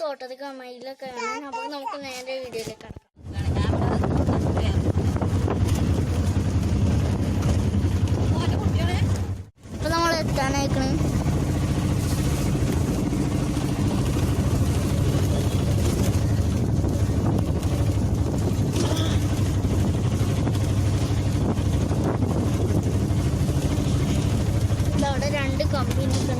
തോട്ടത്തിൽ മയിലൊക്കെ ആണ് അപ്പൊ നമുക്ക് നേരെ വീഡിയോയിലേക്ക് കടക്കാം. രണ്ട് കമ്പനി ഉണ്ട്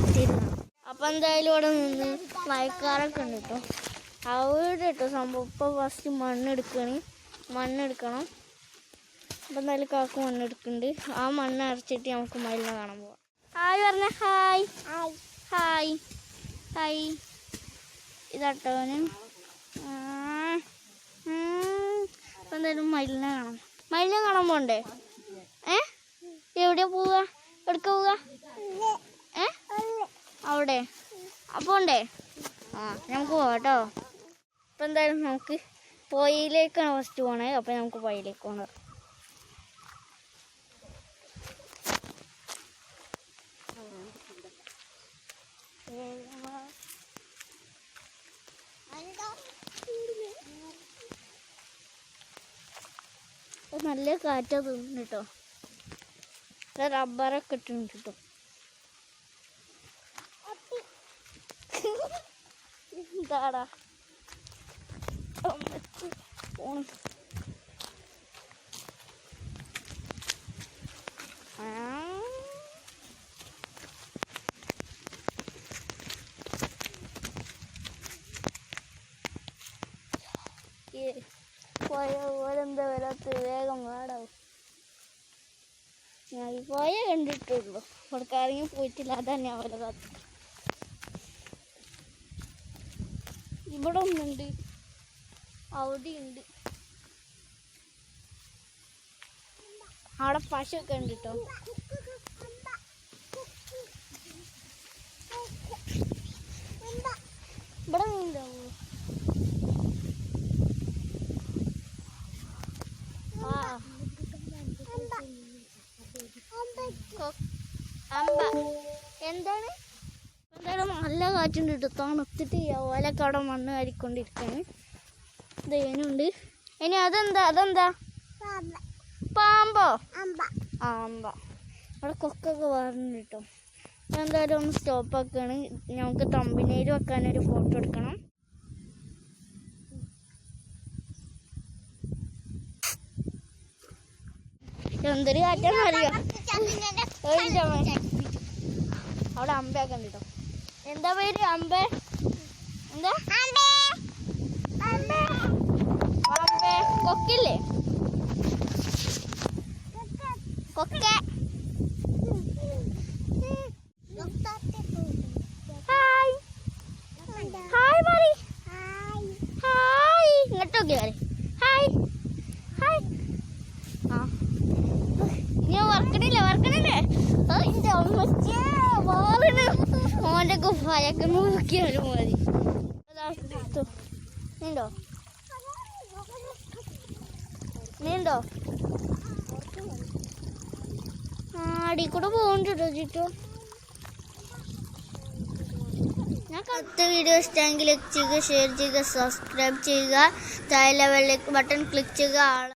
എത്തിയിരുന്നു. അപ്പൊ എന്തായാലും ഇവിടെ നിന്ന് മയക്കാറൊക്കെ ഉണ്ട് കേട്ടോ അവിടെ കേട്ടോ സംഭവം. ഇപ്പൊ ഫസ്റ്റ് മണ്ണെടുക്കണേ. മണ്ണെടുക്കണം. അപ്പൊ എന്തായാലും കാക്ക് മണ്ണെടുക്കുന്നുണ്ട്. ആ മണ്ണ് അരച്ചിട്ട് നമുക്ക് മയിലിനെ കാണാൻ പോവാം. ഹായ് പറഞ്ഞ ഹായ് ഹായ് ഹായ് ഇതാട്ടോന് അപ്പൊ എന്തായാലും മയിലിനെ കാണാം. മയിലിനെ കാണാൻ പോണ്ടേ? ഏ? എവിടെയാ പോവുക? എടുക്ക പോവുക? അവിടെ. അപ്പോൾ ഉണ്ടേ? ആ നമുക്ക് പോവാം കേട്ടോ. അപ്പം എന്തായാലും നമുക്ക് പോയിലേക്കാണ് ഫസ്റ്റ് പോണേ. അപ്പം നമുക്ക് പോയിലേക്ക് പോകണം നല്ല കാറ്റാ തോന്നുന്നു കേട്ടോ. റബ്ബറൊക്കെ ഇട്ടിട്ടുണ്ട് കേട്ടോ. എന്താടാ പോണം പോയ ഓരെന്താ വരാത്ത വേഗം വാടാവും ഞാൻ പോയ കണ്ടിട്ടുള്ളൂ അവിടെ കറങ്ങി പോയിട്ടില്ല അതാണ് ഞാൻ വരെ ഇവിടെ ഒന്നുണ്ട്. അവിടെ ഉണ്ട് അവിടെ പശുവൊക്കെ ഉണ്ട് കേട്ടോ ഇവിടെ ആ. എന്താണ്? എന്തായാലും നല്ല കാറ്റുണ്ട് കേട്ടോ തണുത്തിട്ട് ഓലൊക്കെ അവിടെ മണ്ണ് കരിക്കൊണ്ടിരിക്കാണ് ഇതേനുണ്ട് ഇനി അതെന്താ? അതെന്താ? പാമ്പോ? ആമ്പ അവിടെ കൊക്കൊക്കെ വേറുണ്ട് കേട്ടോ എന്തായാലും ഒന്ന് സ്റ്റോപ്പ് ആക്കുകയാണ് ഞങ്ങൾക്ക് തമ്പിനേര് വെക്കാനൊരു ഫോട്ടോ എടുക്കണം. എന്തൊരു ചുമ. അവിടെ അമ്പയൊക്കെ ഉണ്ട് കേട്ടോ എന്താ പേര്? അമ്പ. എന്താ? കൊക്കില്ലേ? കൊക്ക. ഹായ്. Hi hi. ഇങ്ങോട്ട് ഹായ്. ഹായ്. ആ. ഞാൻ വർക്കണില്ല വർക്കണില്ലേ എന്റെ അമ്മച്ചേ വാളിന് മോന്റെ കുപ്പായൊക്കെ നോക്കിയാലും മതി. നീണ്ടോ നീണ്ടോ ആടി കൂടെ പോകണ്ടോ ചുറ്റു. അടുത്ത വീഡിയോ ഇഷ്ടമെങ്കിൽ ലൈക്ക് ചെയ്യുക ഷെയർ ചെയ്യുക സബ്സ്ക്രൈബ് ചെയ്യുക താഴെ ലെവലിലേക്ക് ബട്ടൺ ക്ലിക്ക് ചെയ്യുക